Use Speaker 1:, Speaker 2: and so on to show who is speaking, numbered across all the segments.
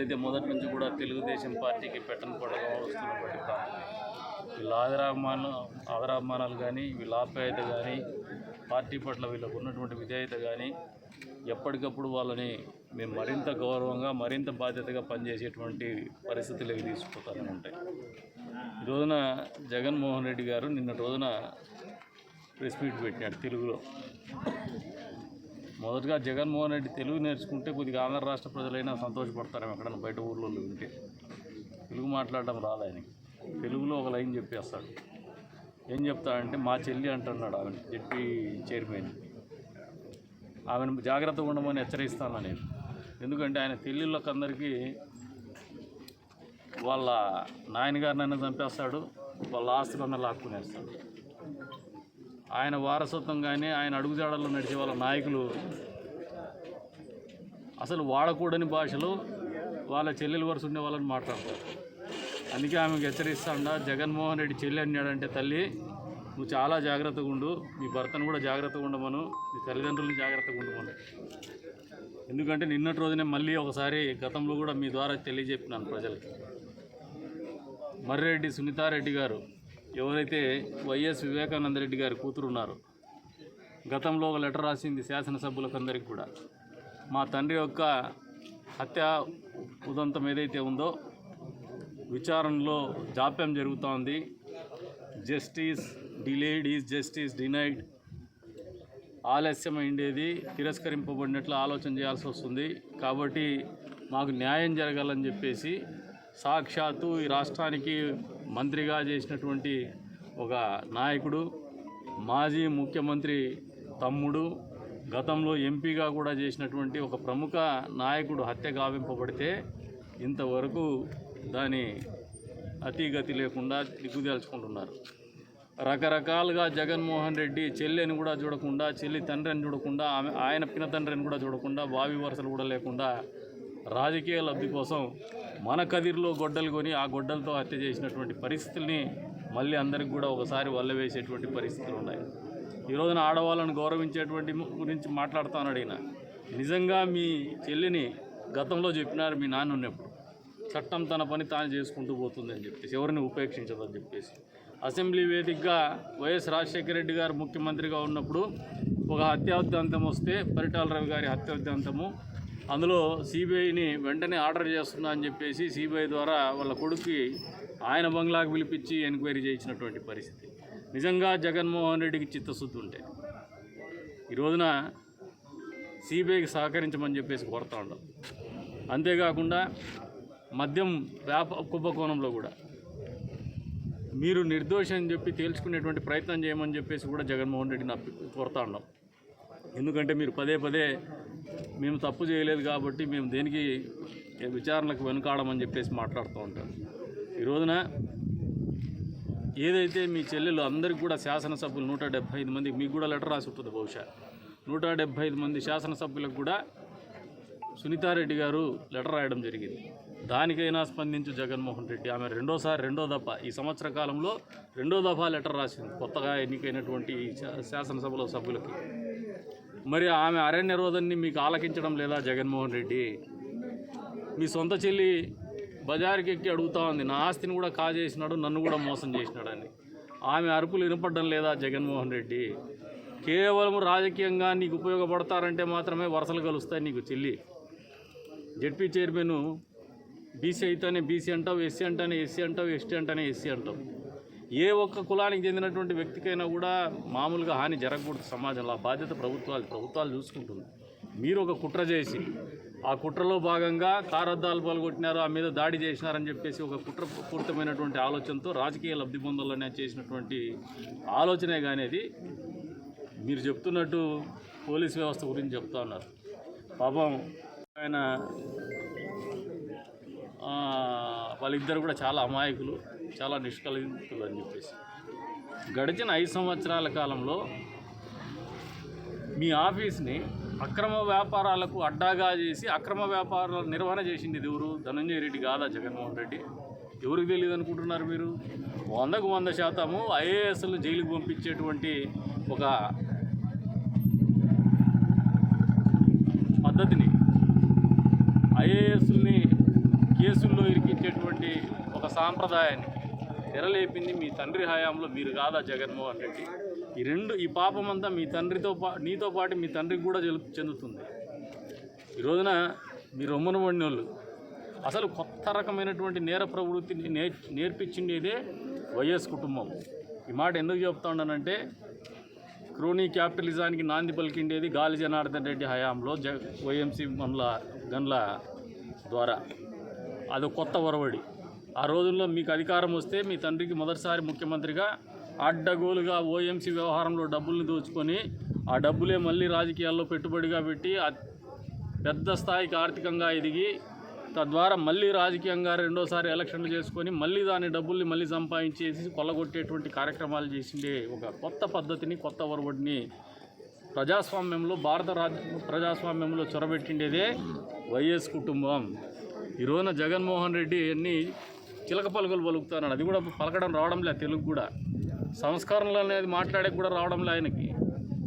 Speaker 1: అయితే మొదటి నుంచి కూడా తెలుగుదేశం పార్టీకి పెట్టని పడగా వస్తున్నటువంటి ప్రాంతం వీళ్ళ ఆదరాభిమానాలు ఆదరాభిమానాలు కానీ వీళ్ళ ఆప్యాయత కానీ పార్టీ పట్ల వీళ్ళకు ఉన్నటువంటి విధేయత కానీ ఎప్పటికప్పుడు వాళ్ళని మేము మరింత గౌరవంగా మరింత బాధ్యతగా పనిచేసేటువంటి పరిస్థితులకు తీసుకుపోతానే ఉంటాయి. ఈ రోజున జగన్మోహన్ రెడ్డి గారు నిన్న రోజున ప్రెస్ మీట్ పెట్టినాడు తెలుగులో. మొదటగా జగన్మోహన్ రెడ్డి తెలుగు నేర్చుకుంటే కొద్దిగా ఆంధ్ర రాష్ట్ర ప్రజలైనా సంతోషపడతారేమో ఎక్కడైనా బయట ఊర్లో ఉంటే. తెలుగు మాట్లాడడం రాదు ఆయనకి. తెలుగులో ఒక లైన్ చెప్పేస్తాడు. ఏం చెప్తాడంటే మా చెల్లి అంటున్నాడు ఆమె చెప్పి చైర్మన్. ఆమెను జాగ్రత్తగా ఉండమని హెచ్చరిస్తాను నేను. ఎందుకంటే ఆయన పెళ్ళిళ్ళకి అందరికీ వాళ్ళ నాయనగారినైనా చంపేస్తాడు వాళ్ళ ఆస్తులన్నా లాక్కునేస్తాడు. ఆయన వారసత్వం కానీ ఆయన అడుగుజాడల్లో నడిచే వాళ్ళ నాయకులు అసలు వాడకూడని భాషలో వాళ్ళ చెల్లెలు వరుస ఉండే వాళ్ళని మాట్లాడతారు. అందుకే ఆమెకు హెచ్చరిస్తాడా జగన్మోహన్ రెడ్డి చెల్లి అన్నాడంటే తల్లి నువ్వు చాలా జాగ్రత్తగా ఉండు మీ భర్తను కూడా జాగ్రత్తగా ఉండమను మీ తల్లిదండ్రులను జాగ్రత్తగా ఉండమను. ఎందుకంటే నిన్నటి రోజునే మళ్ళీ ఒకసారి గతంలో కూడా మీ ద్వారా తెలియజెప్పినాను ప్రజలకి. మర్రెడ్డి సునీతారెడ్డి గారు ఎవరైతే వైఎస్ వివేకానంద రెడ్డి గారి కూతురు ఉన్నారో గతంలో ఒక లెటర్ రాసింది శాసనసభ్యులకందరికి కూడా. మా తండ్రి యొక్క హత్య ఉదంతం ఏదైతే ఉందో విచారణలో జాప్యం జరుగుతోంది. Justice delayed is justice denied. ఆలస్యమైండేది తిరస్కరింపబడినట్లు ఆలోచన చేయాల్సి వస్తుంది. కాబట్టి మాకు న్యాయం జరగాలని చెప్పేసి సాక్షాత్తు ఈ రాష్ట్రానికి మంత్రిగా చేసినటువంటి ఒక నాయకుడు మాజీ ముఖ్యమంత్రి తమ్ముడు గతంలో ఎంపీగా కూడా చేసినటువంటి ఒక ప్రముఖ నాయకుడు హత్య గావింపబడితే ఇంతవరకు దాని అతిగతి లేకుండా దిగుదేల్చుకుంటున్నారు రకరకాలుగా జగన్మోహన్ రెడ్డి చెల్లెని కూడా చూడకుండా చెల్లి తండ్రిని చూడకుండా ఆమె ఆయన పిన తండ్రిని కూడా చూడకుండా బావి వరుసలు కూడా లేకుండా రాజకీయ లబ్ధి కోసం మన కదిరిలో గొడ్డలు కొని ఆ గొడ్డలతో హత్య చేసినటువంటి పరిస్థితుల్ని మళ్ళీ అందరికి కూడా ఒకసారి వల్ల వేసేటువంటి పరిస్థితులు ఉన్నాయి. ఈ రోజున ఆడవాళ్ళను గౌరవించేటువంటి గురించి మాట్లాడుతున్నాడు ఈయన. నిజంగా మీ చెల్లిని గతంలో చెప్పినారు మీ నాన్న ఉన్నప్పుడు. చట్టం తన పని తాను చేసుకుంటూ పోతుందని చెప్పేసి ఎవరిని ఉపేక్షించదని చెప్పేసి. అసెంబ్లీ వేదికగా వైఎస్ రాజశేఖర రెడ్డి గారు ముఖ్యమంత్రిగా ఉన్నప్పుడు ఒక హత్యాద్యాంతం వస్తే పరిటాల రవి గారి హత్యాద్యాంతము అందులో సిబిఐని వెంటనే ఆర్డర్ చేస్తున్నా అని చెప్పేసి సిబిఐ ద్వారా వాళ్ళ కొడుక్కి ఆయన బంగ్లాకు పిలిపించి ఎంక్వైరీ చేయించినటువంటి పరిస్థితి. నిజంగా జగన్మోహన్ రెడ్డికి చిత్తశుద్ధి ఉంటే ఈ రోజున సిబిఐకి సహకరించమని చెప్పేసి కోరుతా ఉన్నాం. అంతేకాకుండా మద్యం వ్యాప కుంభకోణంలో కూడా మీరు నిర్దోషి అని చెప్పి తేల్చుకునేటువంటి ప్రయత్నం చేయమని చెప్పేసి కూడా జగన్మోహన్ రెడ్డిని అప్పి కోరుతా ఉన్నాం. ఎందుకంటే మీరు పదే పదే మేము తప్పు చేయలేదు కాబట్టి మేము దేనికి విచారణకు వెనుకాడమని చెప్పేసి మాట్లాడుతూ ఉంటాం. ఈ రోజున ఏదైతే మీ చెల్లెలు అందరికీ కూడా శాసనసభ్యులు నూట డెబ్భై ఐదు మంది మీకు కూడా లెటర్ రాసి ఉంటుంది బహుశా. నూట డెబ్భై ఐదు మంది శాసనసభ్యులకు కూడా సునీతారెడ్డి గారు లెటర్ రాయడం జరిగింది. దానికైనా స్పందించు జగన్మోహన్ రెడ్డి. ఆమె రెండోసారి రెండో దఫా ఈ సంవత్సర కాలంలో రెండో దఫా లెటర్ రాసింది. కొత్తగా ఎన్నికైనటువంటి ఈ శా- శాసనసభలో సభ్యులకి. మరి ఆమె అరణ్య రోధాన్ని మీకు ఆలకించడం లేదా జగన్మోహన్ రెడ్డి? మీ సొంత చెల్లి బజారుకి ఎక్కి అడుగుతా ఉంది. నా ఆస్తిని కూడా కాజేసినాడు నన్ను కూడా మోసం చేసినాడని. ఆమె అరుపులు వినపడడం లేదా జగన్మోహన్ రెడ్డి? కేవలం రాజకీయంగా నీకు ఉపయోగపడతారంటే మాత్రమే వరుసలు కలుస్తాయి నీకు చెల్లి. జెడ్పీ చైర్మన్ బీసీ అయితేనే బీసీ అంటావు ఎస్సీ అంటేనే ఎస్సీ అంటావు ఎస్టీ అంటేనే ఎస్సీ అంటావు. ఏ ఒక్క కులానికి చెందినటువంటి వ్యక్తికైనా కూడా మామూలుగా హాని జరగకూడదు. సమాజంలో ఆ బాధ్యత ప్రభుత్వాలు ప్రభుత్వాలు చూసుకుంటుంది. మీరు ఒక కుట్ర చేసి ఆ కుట్రలో భాగంగా కారద్దాలు పాల్గొట్టినారు ఆ మీద దాడి చేసినారని చెప్పేసి ఒక కుట్ర పూర్తమైనటువంటి ఆలోచనతో రాజకీయ లబ్ధి పొందాలనే చేసినటువంటి ఆలోచనే కానిది మీరు చెప్తున్నట్టు పోలీస్ వ్యవస్థ గురించి చెప్తా ఉన్నారు. పాపం ఆయన వాళ్ళిద్దరు కూడా చాలా అమాయకులు. చాలా నిష్కలితులు అని చెప్పేసి. గడిచిన ఐదు సంవత్సరాల కాలంలో మీ ఆఫీస్ని అక్రమ వ్యాపారాలకు అడ్డాగా చేసి అక్రమ వ్యాపారాల నిర్వహణ చేసింది ఎవరు? ధనంజయ రెడ్డి కాదా జగన్మోహన్ రెడ్డి? ఎవరికి తెలియదు అనుకుంటున్నారు మీరు? వందకు వంద శాతము ఐఏఎస్లు జైలుకు పంపించేటువంటి ఒక పద్ధతిని ఐఏఎస్ని ఒక సాంప్రదాయాన్ని తెరలేపింది మీ తండ్రి హయాంలో మీరు కాదా జగన్మోహన్ రెడ్డి? ఈ రెండు ఈ పాపం అంతా మీ తండ్రితో పా నీతో పాటు మీ తండ్రికి కూడా జలు చెందుతుంది. ఈ రోజున మీరు రొమ్మన పడినోళ్ళు అసలు కొత్త రకమైనటువంటి నేర ప్రవృత్తిని నే నేర్పించిండేదే వైఎస్ కుటుంబం. ఈ మాట ఎందుకు చెప్తా ఉన్నానంటే క్రోనీ క్యాపిటలిజానికి నాంది పలికిండేది గాలి జనార్దన్ రెడ్డి హయాంలో జ వైఎంసీ మన్ల గన్ల ద్వారా. అది కొత్త ఒరవడి ఆ రోజుల్లో మీకు అధికారం వస్తే మీ తండ్రికి మొదటిసారి ముఖ్యమంత్రిగా అడ్డగోలుగా ఓఎంసీ వ్యవహారంలో డబ్బుల్ని దోచుకొని ఆ డబ్బులే మళ్ళీ రాజకీయాల్లో పెట్టుబడిగా పెట్టి పెద్ద స్థాయికి ఆర్థికంగా ఎదిగి తద్వారా మళ్ళీ రాజకీయంగా రెండోసారి ఎలక్షన్లు చేసుకొని మళ్ళీ దాని డబ్బుల్ని మళ్ళీ సంపాదించేసి కొల్లగొట్టేటువంటి కార్యక్రమాలు చేసిండే ఒక కొత్త పద్ధతిని కొత్త ఒరవడిని ప్రజాస్వామ్యంలో భారత రాజ ప్రజాస్వామ్యంలో చొరబెట్టిండేదే వైఎస్ కుటుంబం. ఈ రోజున జగన్మోహన్ రెడ్డి అన్ని చిలక పలుకులు పలుకుతున్నాడు అది కూడా పలకడం రావడం లే తెలుగు కూడా. సంస్కరణలు అనేది మాట్లాడే కూడా రావడం లే ఆయనకి.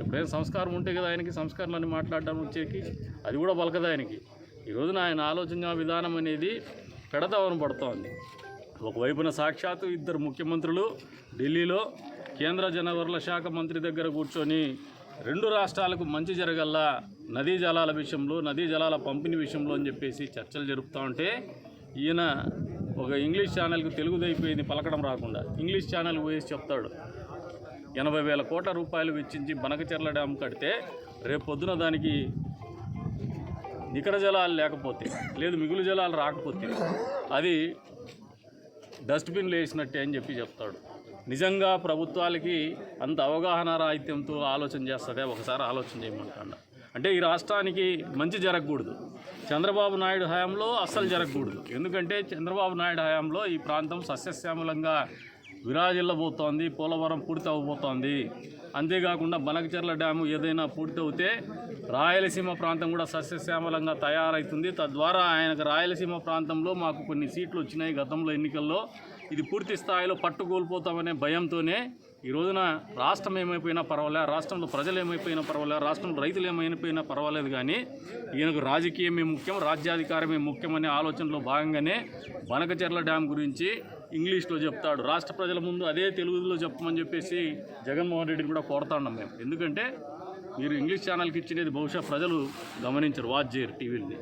Speaker 1: ఎప్పుడైనా సంస్కారం ఉంటే కదా ఆయనకి సంస్కరణలని మాట్లాడడం వచ్చేకి. అది కూడా పలకదు ఆయనకి. ఈరోజున ఆయన ఆలోచన విధానం అనేది పెడతావని పడుతోంది. ఒకవైపున సాక్షాత్తు ఇద్దరు ముఖ్యమంత్రులు ఢిల్లీలో కేంద్ర జనవరుల శాఖ మంత్రి దగ్గర కూర్చొని రెండు రాష్ట్రాలకు మంచి జరగల్లా నదీ జలాల విషయంలో నదీ జలాల పంపిణీ విషయంలో అని చెప్పేసి చర్చలు జరుపుతూ ఉంటే ఈయన ఒక ఇంగ్లీష్ ఛానల్కి తెలుగుదైపోయింది పలకడం రాకుండా. ఇంగ్లీష్ ఛానల్ పోయేసి చెప్తాడు ఎనభై వేల కోట్ల రూపాయలు వెచ్చించి బనకచెర్ల డ్యామ్ కడితే రేపు పొద్దున దానికి నికర జలాలు లేకపోతే లేదు మిగులు జలాలు రాకపోతే అది డస్ట్బిన్లు వేసినట్టే అని చెప్పి చెప్తాడు. నిజంగా ప్రభుత్వాలకి అంత అవగాహన రాహిత్యంతో ఆలోచన చేస్తుందే? ఒకసారి ఆలోచన చేయమంటాడు అంటే ఈ రాష్ట్రానికి మంచి జరగకూడదు. చంద్రబాబు నాయుడు హయాంలో అస్సలు జరగకూడదు. ఎందుకంటే చంద్రబాబు నాయుడు హయాంలో ఈ ప్రాంతం సస్యశ్యామలంగా విరాజిల్లబోతోంది పోలవరం పూర్తి అవ్వబోతోంది అంతేకాకుండా బనకచెర్ల డ్యాము ఏదైనా పూర్తి అవుతే రాయలసీమ ప్రాంతం కూడా సస్యశ్యామలంగా తయారవుతుంది తద్వారా ఆయనకు రాయలసీమ ప్రాంతంలో మాకు కొన్ని సీట్లు వచ్చినాయి గతంలో ఎన్నికల్లో. ఇది పూర్తి స్థాయిలో పట్టు కోల్పోతామనే భయంతోనే ఈ రోజున రాష్ట్రం ఏమైపోయినా పర్వాలే రాష్ట్రంలో ప్రజలు ఏమైపోయినా పర్వాలే రాష్ట్రంలో రైతులు ఏమైపోయినా పర్వాలేదు కానీ ఈయనకు రాజకీయమే ముఖ్యం రాజ్యాధికారమే ముఖ్యమనే ఆలోచనలో భాగంగానే బనకచెర్ల డ్యామ్ గురించి ఇంగ్లీష్లో చెప్తాడు. రాష్ట్ర ప్రజల ముందు అదే తెలుగులో చెప్పమని చెప్పేసి జగన్మోహన్ రెడ్డిని కూడా కోరుతాన్నాం మేము. ఎందుకంటే మీరు ఇంగ్లీష్ ఛానల్కి ఇచ్చినది బహుశా ప్రజలు గమనించరు వాచ్ చేయరు టీవీని.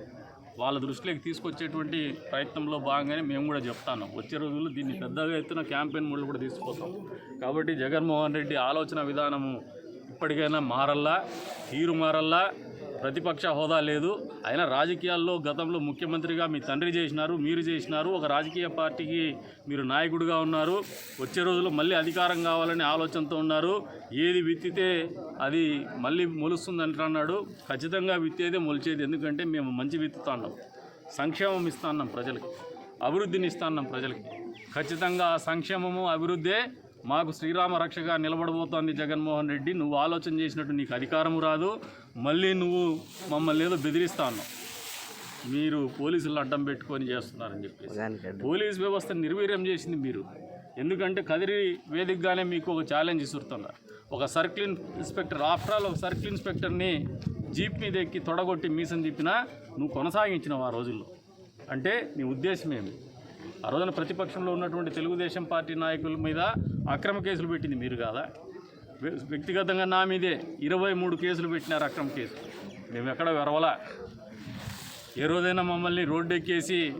Speaker 1: వాళ్ళ దృష్టిలోకి తీసుకొచ్చేటువంటి ప్రయత్నంలో భాగంగానే మేము కూడా చెప్తాను. వచ్చే రోజుల్లో దీన్ని పెద్దగా ఎత్తున క్యాంపెయిన్ మోడల్ కూడా తీసుకుపోతాం. కాబట్టి జగన్మోహన్ రెడ్డి ఆలోచన విధానము ఇప్పటికైనా మారల్లా తీరు మారల్లా ప్రతిపక్ష హోదా లేదు. అయినా రాజకీయాల్లో గతంలో ముఖ్యమంత్రిగా మీ తండ్రి చేసినారు మీరు చేసినారు. ఒక రాజకీయ పార్టీకి మీరు నాయకుడిగా ఉన్నారు. వచ్చే రోజుల్లో మళ్ళీ అధికారం కావాలనే ఆలోచనతో ఉన్నారు. ఏది విత్తితే అది మళ్ళీ మొలుస్తుంది అంటున్నాడు ఖచ్చితంగా విత్తేదే మొలిచేది. ఎందుకంటే మేము మంచి విత్తుతాన్నాం సంక్షేమం ఇస్తున్నాం ప్రజలకి. అభివృద్ధిని ఇస్తున్నాం ప్రజలకి. ఖచ్చితంగా సంక్షేమము అభివృద్ధే మాకు శ్రీరామ రక్షగా నిలబడబోతోంది జగన్మోహన్ రెడ్డి. నువ్వు ఆలోచన చేసినట్టు నీకు అధికారము రాదు. మళ్ళీ నువ్వు మమ్మల్ని ఏదో బెదిరిస్తా ఉన్నావు. మీరు పోలీసులు అడ్డం పెట్టుకొని చేస్తున్నారని చెప్పేసి. పోలీస్ వ్యవస్థ నిర్వీర్యం చేసింది మీరు. ఎందుకంటే కదిరి వేదికగానే మీకు ఒక ఛాలెంజ్ ఇస్తున్నారు ఒక సర్కిల్ ఇన్స్పెక్టర్ ఆఫ్టర్ ఆల్ ఒక సర్కిల్ ఇన్స్పెక్టర్ని జీప్ మీద ఎక్కి తొడగొట్టి మీసం తిప్పినా నువ్వు కొనసాగించినావు ఆ రోజుల్లో. అంటే నీ ఉద్దేశం ఏమి? ఆ రోజున ప్రతిపక్షంలో ఉన్నటువంటి తెలుగుదేశం పార్టీ నాయకుల మీద అక్రమ కేసులు పెట్టింది మీరు కాదా? వ్య- వ్యక్తిగతంగా నా మీదే ఇరవై మూడు కేసులు పెట్టినారు అక్రమ కేసు మేము ఎక్కడ వెరవలా ఏ రోజైనా మమ్మల్ని రోడ్డు ఎక్కేసి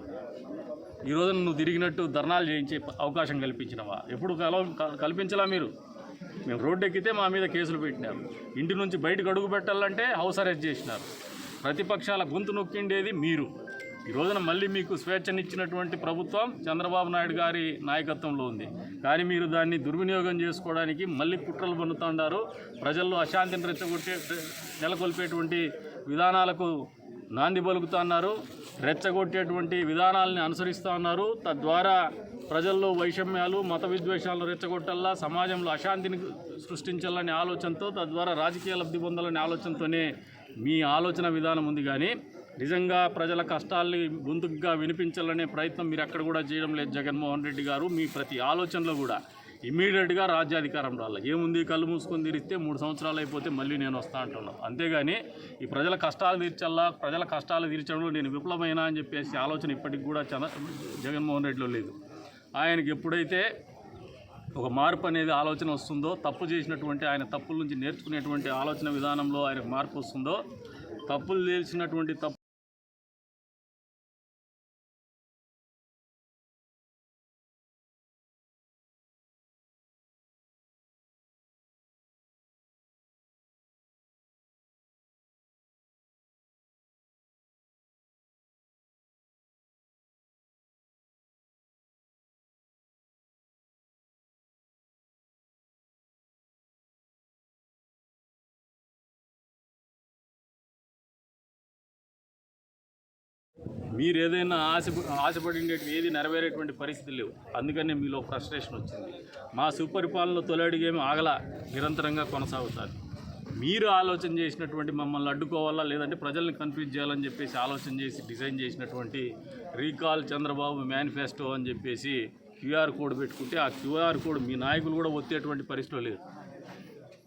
Speaker 1: ఈ రోజున నువ్వు తిరిగినట్టు ధర్నాలు చేయించే అవకాశం కల్పించినవా? ఎప్పుడు కల క- కల్పించలా మీరు? మేము రోడ్డు ఎక్కితే మా మీద కేసులు పెట్టినారు. ఇంటి నుంచి బయటకు అడుగు పెట్టాలంటే హౌస్ అరెస్ట్ చేసినారు. ప్రతిపక్షాల గొంతు నొక్కిండేది మీరు. ఈ రోజున మళ్ళీ మీకు స్వేచ్ఛనిచ్చినటువంటి ప్రభుత్వం చంద్రబాబు నాయుడు గారి నాయకత్వంలో ఉంది. కానీ మీరు దాన్ని దుర్వినియోగం చేసుకోవడానికి మళ్ళీ కుట్రలు పన్నుతుండారు ప్రజల్లో అశాంతిని రెచ్చగొట్టే నెలకొల్పేటువంటి విధానాలకు నాంది పలుకుతున్నారు. రెచ్చగొట్టేటువంటి విధానాలని అనుసరిస్తూ ఉన్నారు తద్వారా ప్రజల్లో వైషమ్యాలు మత విద్వేషాలను రెచ్చగొట్టల్లా సమాజంలో అశాంతిని సృష్టించాలనే ఆలోచనతో తద్వారా రాజకీయ లబ్ధి పొందాలనే ఆలోచనతోనే మీ ఆలోచన విధానం ఉంది. కానీ నిజంగా ప్రజల కష్టాల్ని గొంతుగా వినిపించాలనే ప్రయత్నం మీరు ఎక్కడ కూడా చేయడం లేదు జగన్మోహన్ రెడ్డి గారు. మీ ప్రతి ఆలోచనలో కూడా ఇమీడియట్గా రాజ్యాధికారం రావాలి. ఏముంది కళ్ళు మూసుకొని తీరిస్తే మూడు సంవత్సరాలు అయిపోతే మళ్ళీ నేను వస్తా అంటున్నాను అంతేగాని ఈ ప్రజల కష్టాలు తీర్చల్లా ప్రజల కష్టాలు తీర్చడంలో నేను విఫలమైనా అని చెప్పేసి ఆలోచన ఇప్పటికి కూడా చంద్ర జగన్మోహన్ రెడ్డిలో లేదు. ఆయనకి ఎప్పుడైతే ఒక మార్పు అనేది ఆలోచన వస్తుందో తప్పు చేసినటువంటి ఆయన తప్పుల నుంచి నేర్చుకునేటువంటి ఆలోచన విధానంలో ఆయనకు మార్పు వస్తుందో తప్పులు చేసినటువంటి తప్పు మీరు ఏదైనా ఆశ ఆశపడినటువంటి ఏది నెరవేరేటువంటి పరిస్థితి లేవు. అందుకనే మీలో ఫ్రస్ట్రేషన్ వచ్చింది. మా సుపరిపాలన తొలడిగేమి ఆగల నిరంతరంగా కొనసాగుతారు. మీరు ఆలోచన చేసినటువంటి మమ్మల్ని అడ్డుకోవాలా లేదంటే ప్రజల్ని కన్ఫ్యూజ్ చేయాలని చెప్పేసి ఆలోచన చేసి డిజైన్ చేసినటువంటి రీకాల్ చంద్రబాబు మేనిఫెస్టో అని చెప్పేసి క్యూఆర్ కోడ్ పెట్టుకుంటే ఆ క్యూఆర్ కోడ్ మీ నాయకులు కూడా ఒత్తేటువంటి పరిస్థితిలో లేదు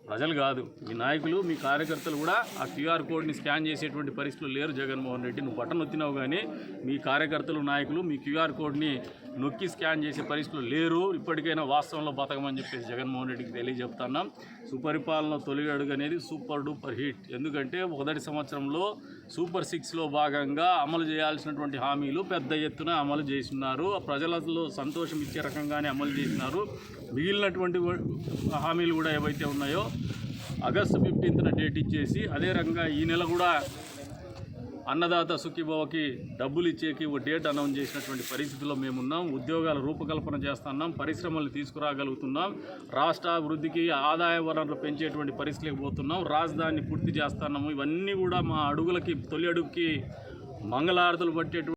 Speaker 1: ప్రజలు కాదు. మీ నాయకులు మీ కార్యకర్తలు కూడా ఆ క్యూఆర్ కోడ్ని స్కాన్ చేసేటువంటి పరిస్థితులు లేరు జగన్మోహన్ రెడ్డి. నువ్వు బటన్ నొత్తినావు కానీ మీ కార్యకర్తలు నాయకులు మీ క్యూఆర్ కోడ్ని నొక్కి స్కాన్ చేసే పరిస్థితులు లేరు. ఇప్పటికైనా వాస్తవంలో బతకమని చెప్పేసి జగన్మోహన్ రెడ్డికి తెలియజెప్తున్నాం. సుపరిపాలన తొలి అడుగు అనేది సూపర్ డూపర్ హిట్. ఎందుకంటే మొదటి సంవత్సరంలో సూపర్ సిక్స్లో భాగంగా అమలు చేయాల్సినటువంటి హామీలు పెద్ద ఎత్తున అమలు చేసినారు. ప్రజలలో సంతోషం ఇచ్చే రకంగానే అమలు చేసినారు. మిగిలినటువంటి హామీలు కూడా ఏవైతే ఉన్నాయో ఆగస్టు ఫిఫ్టీన్త్న డేట్ ఇచ్చేసి అదే రకంగా ఈ నెల కూడా అన్నదాత సుఖీభావకి డబ్బులు ఇచ్చేకి ఓ డేట్ అనౌన్స్ చేసినటువంటి పరిస్థితిలో మేమున్నాం. ఉద్యోగాల రూపకల్పన చేస్తున్నాం. పరిశ్రమలు తీసుకురాగలుగుతున్నాం. రాష్ట్ర అభివృద్ధికి ఆదాయ వనరులు పెంచేటువంటి పరిస్థితికి పోతున్నాం. రాజధానిని పూర్తి చేస్తున్నాము. ఇవన్నీ కూడా మా అడుగులకి తొలి అడుగుకి మంగళారతులు పట్టేటువంటి